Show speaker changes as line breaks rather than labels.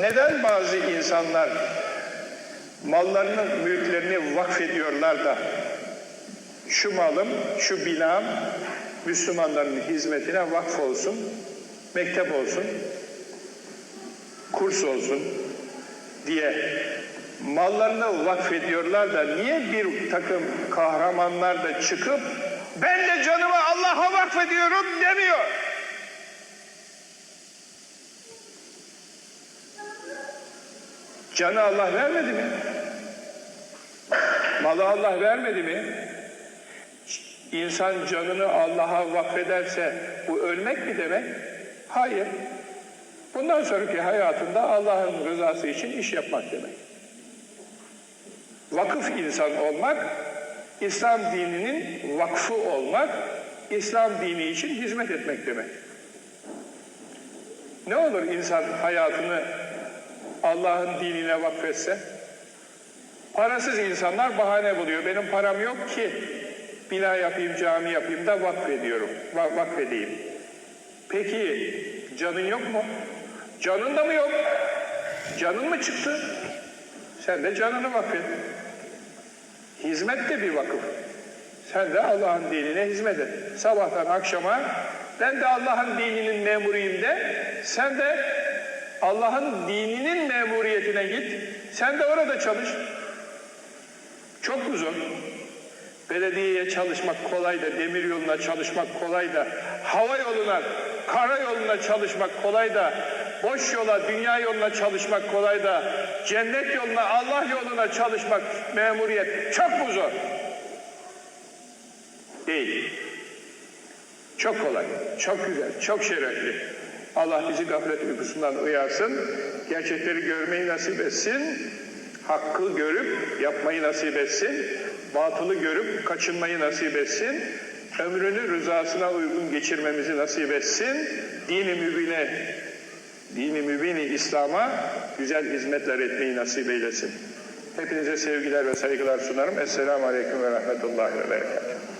Neden bazı insanlar mallarını, mülklerini vakfediyorlar da şu malım, şu binam Müslümanların hizmetine vakf olsun, mektep olsun, kurs olsun diye mallarını vakfediyorlar da niye bir takım kahramanlar da çıkıp ben de canımı Allah'a vakfediyorum demiyor. Canı Allah vermedi mi? Malı Allah vermedi mi? İnsan canını Allah'a vakfederse bu ölmek mi demek? Hayır. Bundan sonraki hayatında Allah'ın rızası için iş yapmak demek. Vakıf insan olmak, İslam dininin vakfı olmak, İslam dini için hizmet etmek demek. Ne olur insan hayatını Allah'ın dinine vakfetse? Parasız insanlar bahane buluyor. Benim param yok ki bina yapayım, cami yapayım da vakfediyorum, va- vakfedeyim. Peki canın yok mu? Canın da mı yok? Canın mı çıktı? Sen de canını vakfet. Hizmet de bir vakıf. Sen de Allah'ın dinine hizmet et. Sabahtan akşama ben de Allah'ın dininin memuruyum de sen de Allah'ın dininin memuriyetine git. Sen de orada çalış. Çok mu zor? Belediyeye çalışmak kolay da, demir yoluna çalışmak kolay da, hava yoluna, kara yoluna çalışmak kolay da, boş yola, dünya yoluna çalışmak kolay da, cennet yoluna, Allah yoluna çalışmak memuriyet çok mu zor? Değil. Çok kolay, çok güzel, çok şerefli. Allah bizi gaflet uykusundan uyarsın, gerçekleri görmeyi nasip etsin, hakkı görüp yapmayı nasip etsin, batılı görüp kaçınmayı nasip etsin, ömrünü rızasına uygun geçirmemizi nasip etsin, dini mübine, dini mübini İslam'a güzel hizmetler etmeyi nasip eylesin. Hepinize sevgiler ve saygılar sunarım. Esselamu Aleyküm ve Rahmetullahi ve Berekatuhu.